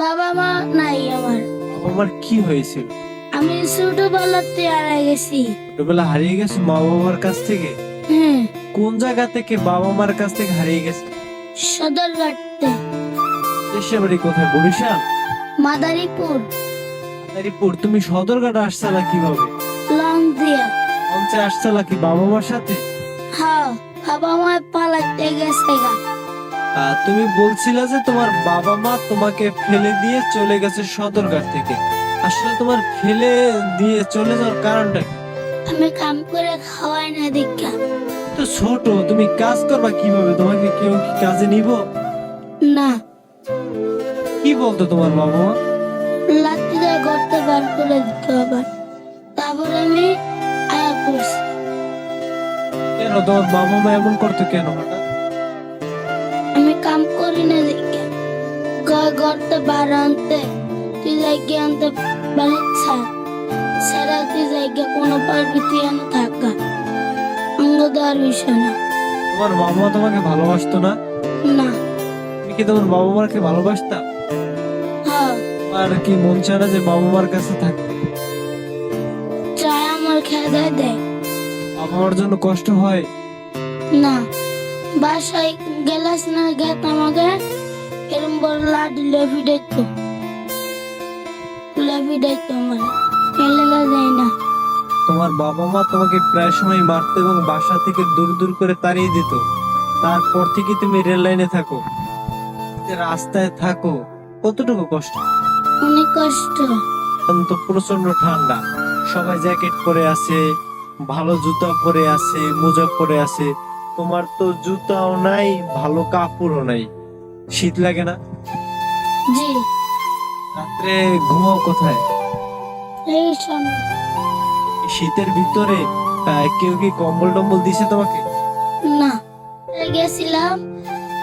বাবা মা নাই আমার। আমার কি হয়েছিল আমি ছোটবেলাতে হারাই গেছি। ছোটবেলা হারিয়ে গেছে মা বাবার কাছ থেকে? হ্যাঁ। কোন জায়গা থেকে বাবা মার কাছ থেকে হারিয়ে গেছে? দেশের বাড়ি কোথায়? বরিশাল? মাদারীপুর। মাদারীপুর। তুমি সদরঘাট আসছালা কীভাবে? লং দিয়া মঞ্চে আসছালা কি বাবা মার সাথে? হ্যাঁ বাবা মা পালাতে গেছে গা। তুমি বলছিলে যে তোমার বাবা মা তোমাকে ফেলে দিয়ে চলে গেছে সদরঘাট থেকে। আসলে তোমার ফেলে দিয়ে চলে যাওয়ার কারণটা কি? আমি কাম করে খাওয়াই না দেখা। তো ছোট তুমি কাজ করবা কীভাবে? তোমাকে কেউ কি কাজে নিব? না। কি বলতো তোমার বাবা মা? লাঠি দিয়ে করতে বার করে দিতে আবার তারপরে আমি আয়া পড়ছি। কেন? তোমার বাবা মা এমন করতো কেন হঠাৎ? না দেখে ঘরতে বার আনতে তুই জায়গা আনতে বাড়ি ছাড়। সারা তুই জায়গা কোনো পারবি তুই এনে থাকা। অঙ্গ দেওয়ার বিষয় না। তোমার বাবা তোমাকে ভালোবাসতো না? না। তুমি কি তোমার বাবা মাকে ভালোবাসতা? হ্যাঁ। আর কি মন চায় যে বাবা মার কাছে থাকতে চায় আমার খেয়ে দেয় দেয়। বাবা মার জন্য কষ্ট হয়? না। বাসায় গেলাস না গেত আমাকে। এরম বড় লেফি দেখতো। লেফি দেখতো আমার। এলাকা যায় না। তোমার বাবা মা তোমাকে প্রায় সময় মারতো এবং বাসা থেকে দূর দূর করে তাড়িয়ে দিত। তারপর থেকে তুমি রেল লাইনে থাকো। রাস্তায় থাকো। কতটুকু কষ্ট? অনেক কষ্ট। তো প্রচণ্ড ঠান্ডা। সবাই জ্যাকেট পরে আছে ভালো জুতা পরে আছে মোজা পরে আছে। তোমার তো জুতাও নাই ভালো কাপড়ও নাই। শীত লাগে না? জি। রাত্রে ঘুমাও কোথায়? এই সামনে। শীতের ভিতরে কেউ কি কম্বল টম্বল দিছে তোমাকে? না। গেছিলাম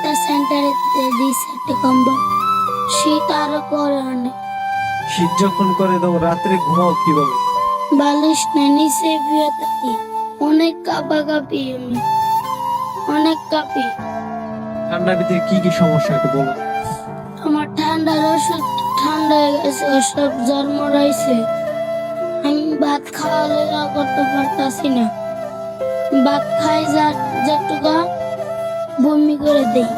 তার সেন্টারে দিয়েছে একটা কম্বল। শীত আরও করে অনেক। শীত যখন করে তখন রাত্রে ঘুমাও কীভাবে? বালিশ না নিচে শুয়ে থাকি। অনেক কাঁপা কাঁপি আমি কাঁপি। ঠান্ডার ভিতরে কি কি সমস্যা একটু বলো। আমার ঠান্ডার ওষুধ ঠান্ডা হয়ে গেছে ওসব জ্বর মরাইছে। আমি ভাত খাওয়া লেগা করতে পারতাছি না। ভাত খাই যা যেটুকু বমি করে দেই।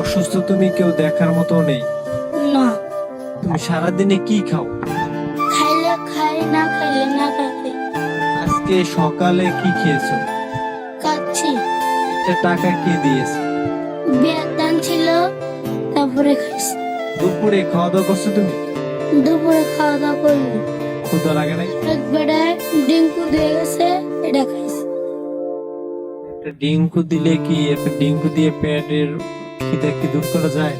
অসুস্থ তুমি কেউ দেখার মতো নেই। না। তুমি সারাদিনে কি খাও? খাইলে খাই না খাইলে না খাইলে আজকে সকালে কি খেয়েছো? টাকা কে দিয়েছে? বিয়ের দান ছিল তারপরে খাইছি। দুপুরে খাওয়া দাওয়া করছ তুমি? দুপুরে খাওয়া দাওয়া করলি লাগে নাই? এক বেড়ায় ডিঙ্কু দিয়ে গেছে এটা খাইছি। একটা ডিঙ্কু দিলে কি একটা ডিঙ্কু দিয়ে পেটের খিদে কি দূর করা যায়?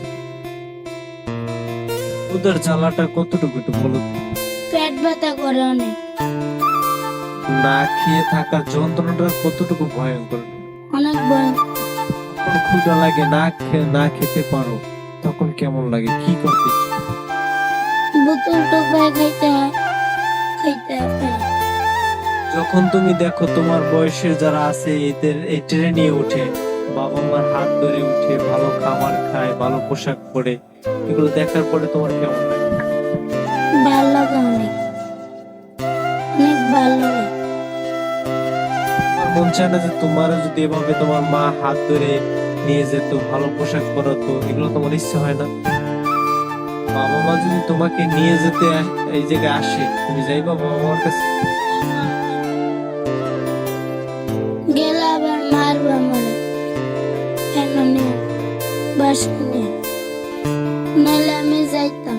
ক্ষুদার জ্বালাটা কতটুকু একটু বলো পেট ব্যথা করে অনেক। না খেয়ে থাকার যন্ত্রণাটা কতটুকু ভয়ঙ্কর? অনেক বড়। যখন লাগে না না খেতে পারো। তখন কেমন লাগে? কি করতে বোতল টোপায় খাইতে খাইতে যখন তুমি দেখো তোমার বয়সের যারা আছে এদের এই ট্রেনে উঠে বাবা মার হাত ধরে উঠে ভালো খাবার খায় ভালো পোশাক পরে এগুলো দেখার পরে তোমার কেমন লাগে? ভালো মন চায় না যে তোমার যদি এভাবে তোমার মা হাত ধরে নিয়ে যেত, ভালো পোশাক পরাতো, এগুলো তোমার ইচ্ছে হয় না। বাবা মা যদি তোমাকে নিয়ে যেতে এই জায়গায় আসে, তুমি যাইবা বাবা মার কাছে? আমি যাইতাম।